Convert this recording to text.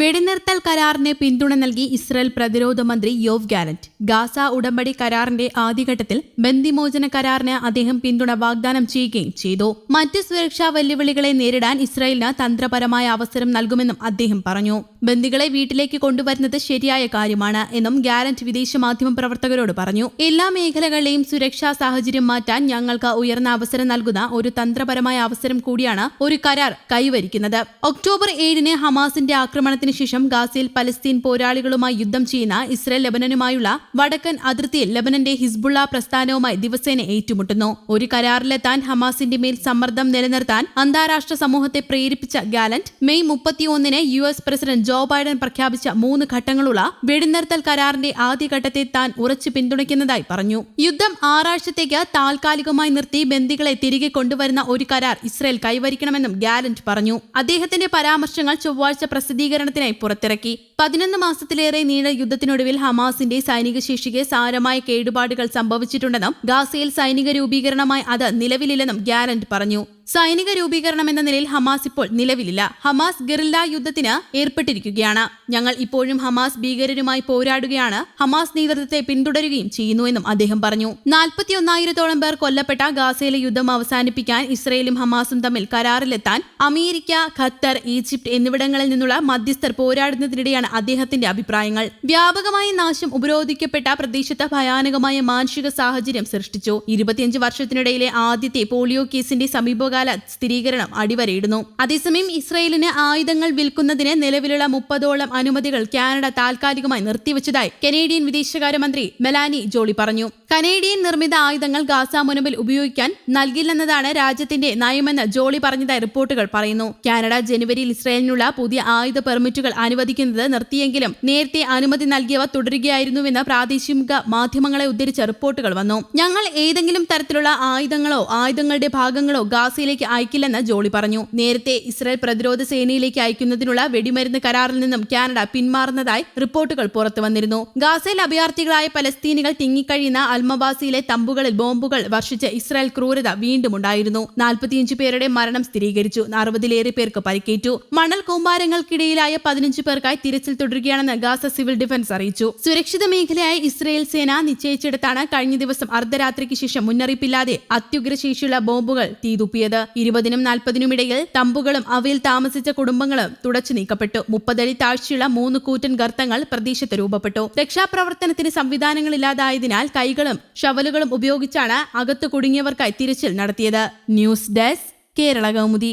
വെടിനിർത്തൽ കരാറിന് പിന്തുണ നൽകി ഇസ്രായേൽ പ്രതിരോധ മന്ത്രി യോവ് ഗാലന്റ്. ഗാസ ഉടമ്പടി കരാറിന്റെ ആദ്യഘട്ടത്തിൽ ബന്ദിമോചന കരാറിന് അദ്ദേഹം പിന്തുണ വാഗ്ദാനം ചെയ്യുകയും ചെയ്തു. മറ്റ് സുരക്ഷാ വെല്ലുവിളികളെ നേരിടാൻ ഇസ്രായേലിന് തന്ത്രപരമായ അവസരം നൽകുമെന്നും അദ്ദേഹം പറഞ്ഞു. ബന്ദികളെ വീട്ടിലേക്ക് കൊണ്ടുവരുന്നത് ശരിയായ കാര്യമാണ് എന്നും ഗാലന്റ് വിദേശ മാധ്യമ പ്രവർത്തകരോട് പറഞ്ഞു. എല്ലാ മേഖലകളിലെയും സുരക്ഷാ സാഹചര്യം മാറ്റാൻ ഞങ്ങൾക്ക് ഉയർന്ന അവസരം നൽകുന്ന ഒരു തന്ത്രപരമായ അവസരം കൂടിയാണ് ഒരു കരാർ കൈവരിക്കുന്നത്. ഒക്ടോബർ ഏഴിന് ഹമാസിന്റെ ആക്രമണത്തിന് ശേഷം ഗാസയിൽ പലസ്തീൻ പോരാളികളുമായി യുദ്ധം ചെയ്യുന്ന ഇസ്രയേൽ ലെബനനുമായുള്ള വടക്കൻ അതിർത്തിയിൽ ലെബനന്റെ ഹിസ്ബുള്ള പ്രസ്ഥാനവുമായി ദിവസേന ഏറ്റുമുട്ടുന്നു. ഒരു കരാറിലെത്താൻ ഹമാസിന്റെ മേൽ സമ്മർദ്ദം നിലനിർത്താൻ അന്താരാഷ്ട്ര സമൂഹത്തെ പ്രേരിപ്പിച്ച ഗാലന്റ് മെയ് മുപ്പത്തിയൊന്നിന് U S president Joe Biden പ്രഖ്യാപിച്ച മൂന്ന് ഘട്ടങ്ങളുള്ള വെടിനിർത്തൽ കരാറിന്റെ ആദ്യഘട്ടത്തെ താൻ ഉറച്ചു പിന്തുണയ്ക്കുന്നതായി പറഞ്ഞു. യുദ്ധം ആറാഴ്ചത്തേക്ക് താൽക്കാലികമായി നിർത്തി ബന്ദികളെ തിരികെ കൊണ്ടുവരുന്ന ഒരു കരാർ ഇസ്രയേൽ കൈവരിക്കണമെന്നും ഗാലന്റ് പറഞ്ഞു. അദ്ദേഹത്തിന്റെ പരാമർശങ്ങൾ ചൊവ്വാഴ്ച പ്രസിദ്ധീകരണത്തിനായി പുറത്തിറക്കി. പതിനൊന്ന് മാസത്തിലേറെ നീണ്ട യുദ്ധത്തിനൊടുവിൽ ഹമാസിന്റെ സൈനിക ശേഷിക്ക് സാരമായ കേടുപാടുകൾ സംഭവിച്ചിട്ടുണ്ടെന്നും ഗാസയിൽ സൈനിക രൂപീകരണമായി അത് നിലവിലില്ലെന്നും ഗ്യാരന്റ് പറഞ്ഞു. സൈനിക രൂപീകരണം എന്ന നിലയിൽ ഹമാസ് ഇപ്പോൾ നിലവിലില്ല. ഹമാസ് ഗറില്ല യുദ്ധത്തിന് ഏർപ്പെട്ടിരിക്കുകയാണ്. ഞങ്ങൾ ഇപ്പോഴും ഹമാസ് ഭീകരരുമായി പോരാടുകയാണ്. ഹമാസ് നേതൃത്വത്തെ പിന്തുടരുകയും ചെയ്യുന്നുവെന്നും അദ്ദേഹം പറഞ്ഞു. നാൽപ്പത്തിയൊന്നായിരത്തോളം പേർ കൊല്ലപ്പെട്ട ഗാസയിലെ യുദ്ധം അവസാനിപ്പിക്കാൻ ഇസ്രയേലും ഹമാസും തമ്മിൽ കരാറിലെത്താൻ അമേരിക്ക ഖത്തർ ഈജിപ്ത് എന്നിവിടങ്ങളിൽ നിന്നുള്ള മധ്യസ്ഥർ പോരാടുന്നതിനിടെയാണ് അദ്ദേഹത്തിന്റെ അഭിപ്രായങ്ങൾ. വ്യാപകമായ നാശം ഉപരോധിക്കപ്പെട്ട പ്രദേശത്ത് ഭയാനകമായ മാനുഷിക സാഹചര്യം സൃഷ്ടിച്ചു. ഇരുപത്തിയഞ്ച് വർഷത്തിനിടയിലെ ആദ്യത്തെ പോളിയോ കേസിന്റെ സമീപകാല സ്ഥിരീകരണം അടിവരയിടുന്നു. അതേസമയം ഇസ്രയേലിന് ആയുധങ്ങൾ വിൽക്കുന്നതിന് നിലവിലുള്ള മുപ്പതോളം അനുമതികൾ കാനഡ താൽക്കാലികമായി നിർത്തിവച്ചതായി കനേഡിയൻ വിദേശകാര്യമന്ത്രി മെലാനി ജോളി പറഞ്ഞു. കനേഡിയൻ നിർമ്മിത ആയുധങ്ങൾ ഗാസ മുനമ്പിൽ ഉപയോഗിക്കാൻ നൽകില്ലെന്നതാണ് രാജ്യത്തിന്റെ നയമെന്ന് ജോളി പറഞ്ഞതായി റിപ്പോർട്ടുകൾ പറയുന്നു. കാനഡ ജനുവരിയിൽ ഇസ്രയേലിനുള്ള പുതിയ ആയുധ പെർമിറ്റുകൾ അനുവദിക്കുന്നത് നിർത്തിയെങ്കിലും നേരത്തെ അനുമതി നൽകിയവ തുടരുകയായിരുന്നുവെന്ന് പ്രാദേശിക മാധ്യമങ്ങളെ ഉദ്ധരിച്ച റിപ്പോർട്ടുകൾ വന്നു. ഞങ്ങൾ ഏതെങ്കിലും തരത്തിലുള്ള ആയുധങ്ങളോ ആയുധങ്ങളുടെ ഭാഗങ്ങളോ ഗാസയിലേക്ക് അയക്കില്ലെന്ന് ജോളി പറഞ്ഞു. നേരത്തെ ഇസ്രായേൽ പ്രതിരോധ സേനയിലേക്ക് അയക്കുന്നതിനുള്ള വെടിമരുന്ന് കരാറിൽ നിന്നും കാനഡ പിന്മാറുന്നതായി റിപ്പോർട്ടുകൾ പുറത്തു വന്നിരുന്നു. ഗാസയിൽ അഭയാർത്ഥികളായ പലസ്തീനികൾ തിങ്ങിക്കഴിയുന്ന അൽമബാസിയിലെ തമ്പുകളിൽ ബോംബുകൾ വർഷിച്ച് ഇസ്രായേൽ ക്രൂരത വീണ്ടും ഉണ്ടായിരുന്നു. നാൽപ്പത്തിയഞ്ച് പേരുടെ മരണം സ്ഥിരീകരിച്ചു. അറുപതിലേറെ പേർക്ക് പരിക്കേറ്റു. മണൽ കൂമ്പാരങ്ങൾക്കിടയിലായ പതിനഞ്ച് പേർക്കായി തിരച്ചിൽ തുടരുകയാണെന്ന് ഗാസ സിവിൽ ഡിഫൻസ് അറിയിച്ചു. സുരക്ഷിത മേഖലയായ ഇസ്രായേൽ സേന നിശ്ചയിച്ചിടത്താണ് കഴിഞ്ഞ ദിവസം അർദ്ധരാത്രിക്ക് ശേഷം മുന്നറിയിപ്പില്ലാതെ അത്യുഗ്രശേഷിയുള്ള ബോംബുകൾ തീതുപ്പിയത്. ഇരുപതിനും നാൽപ്പതിനും ഇടയിൽ തമ്പുകളും അവയിൽ താമസിച്ച കുടുംബങ്ങളും തുടച്ചു നീക്കപ്പെട്ടു. മുപ്പതടി താഴ്ചയുള്ള മൂന്ന് കൂറ്റൻ ഗർത്തങ്ങൾ പ്രദേശത്ത് രൂപപ്പെട്ടു. രക്ഷാപ്രവർത്തനത്തിന് സംവിധാനങ്ങളില്ലാതായതിനാൽ കൈകളും ഷവലുകളും ഉപയോഗിച്ചാണ് അകത്തു കുടുങ്ങിയവർക്കായി തിരച്ചിൽ നടത്തിയത്. News desk Kerala Kaumudi.